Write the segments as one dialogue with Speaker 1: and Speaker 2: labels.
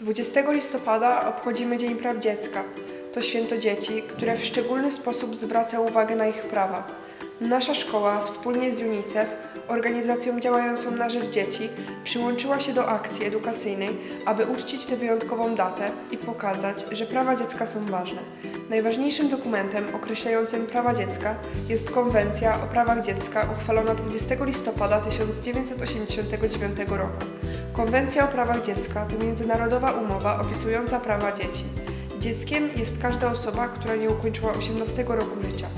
Speaker 1: 20 listopada obchodzimy Dzień Praw Dziecka. To święto dzieci, które w szczególny sposób zwraca uwagę na ich prawa. Nasza szkoła wspólnie z UNICEF, organizacją działającą na rzecz dzieci, przyłączyła się do akcji edukacyjnej, aby uczcić tę wyjątkową datę i pokazać, że prawa dziecka są ważne. Najważniejszym dokumentem określającym prawa dziecka jest Konwencja o prawach dziecka uchwalona 20 listopada 1989 roku. Konwencja o prawach dziecka to międzynarodowa umowa opisująca prawa dzieci. Dzieckiem jest każda osoba, która nie ukończyła 18 roku życia.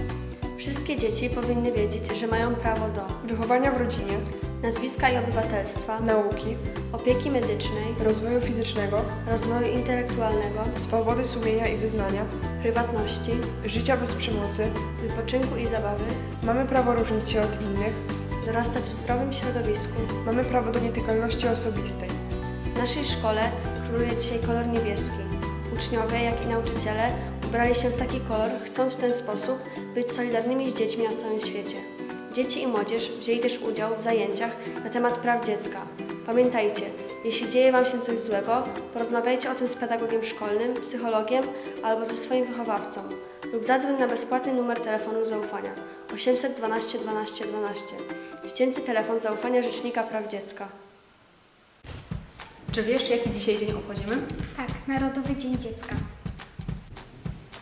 Speaker 2: Wszystkie dzieci powinny wiedzieć, że mają prawo do
Speaker 1: Wychowania w rodzinie,
Speaker 2: nazwiska i obywatelstwa,
Speaker 1: nauki,
Speaker 2: opieki medycznej,
Speaker 1: rozwoju fizycznego,
Speaker 2: rozwoju intelektualnego,
Speaker 1: swobody sumienia i wyznania,
Speaker 2: prywatności,
Speaker 1: życia bez przemocy.
Speaker 2: wypoczynku i zabawy,
Speaker 1: Mamy prawo różnić się od innych,
Speaker 2: dorastać w zdrowym środowisku.
Speaker 1: mamy prawo do nietykalności osobistej.
Speaker 2: W naszej szkole króluje dzisiaj kolor niebieski. Uczniowie, jak i nauczyciele ubrali się w taki kolor, chcąc w ten sposób być solidarnymi z dziećmi na całym świecie. Dzieci i młodzież wzięli też udział w zajęciach na temat praw dziecka. Pamiętajcie, jeśli dzieje Wam się coś złego, porozmawiajcie o tym z pedagogiem szkolnym, psychologiem albo ze swoim wychowawcą lub zadzwoń na bezpłatny numer telefonu zaufania 812 12 12. Dziecięcy telefon zaufania Rzecznika Praw Dziecka.
Speaker 3: Czy wiesz, jaki dzisiaj dzień obchodzimy?
Speaker 4: Tak, Narodowy Dzień Dziecka.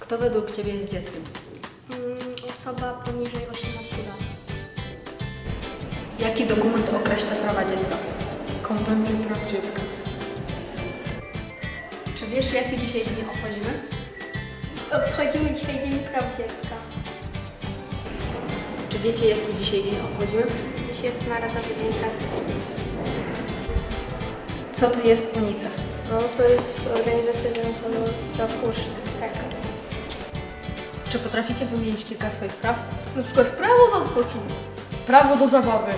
Speaker 3: Kto według Ciebie jest dzieckiem?
Speaker 2: Mm, Osoba poniżej 18 lat.
Speaker 3: Jaki dokument określa prawa dziecka?
Speaker 5: Konwencja Praw Dziecka.
Speaker 3: Czy wiesz, jaki dzisiaj dzień obchodzimy?
Speaker 4: Obchodzimy dzisiaj Dzień Praw Dziecka.
Speaker 3: Czy wiecie, jaki dzisiaj dzień obchodzimy?
Speaker 2: Dziś jest Narodowy Dzień Praw Dziecka.
Speaker 3: Co to jest UNICEF?
Speaker 2: No, to jest organizacja działająca do praw uczniów. Tak.
Speaker 3: Czy potraficie wymienić kilka swoich praw?
Speaker 5: Na przykład prawo do odpoczynku. Prawo do zabawy.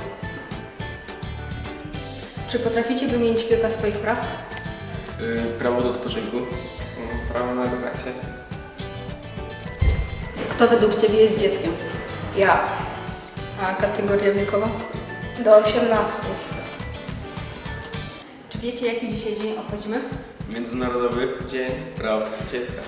Speaker 3: Czy potraficie wymienić kilka swoich praw?
Speaker 6: Y, Prawo do odpoczynku, y, prawo na edukację.
Speaker 3: Kto według Ciebie jest dzieckiem?
Speaker 1: Ja.
Speaker 3: A kategoria wiekowa?
Speaker 1: Do 18.
Speaker 3: Czy wiecie, jaki dzisiaj dzień obchodzimy?
Speaker 6: Międzynarodowy Dzień Praw Dziecka.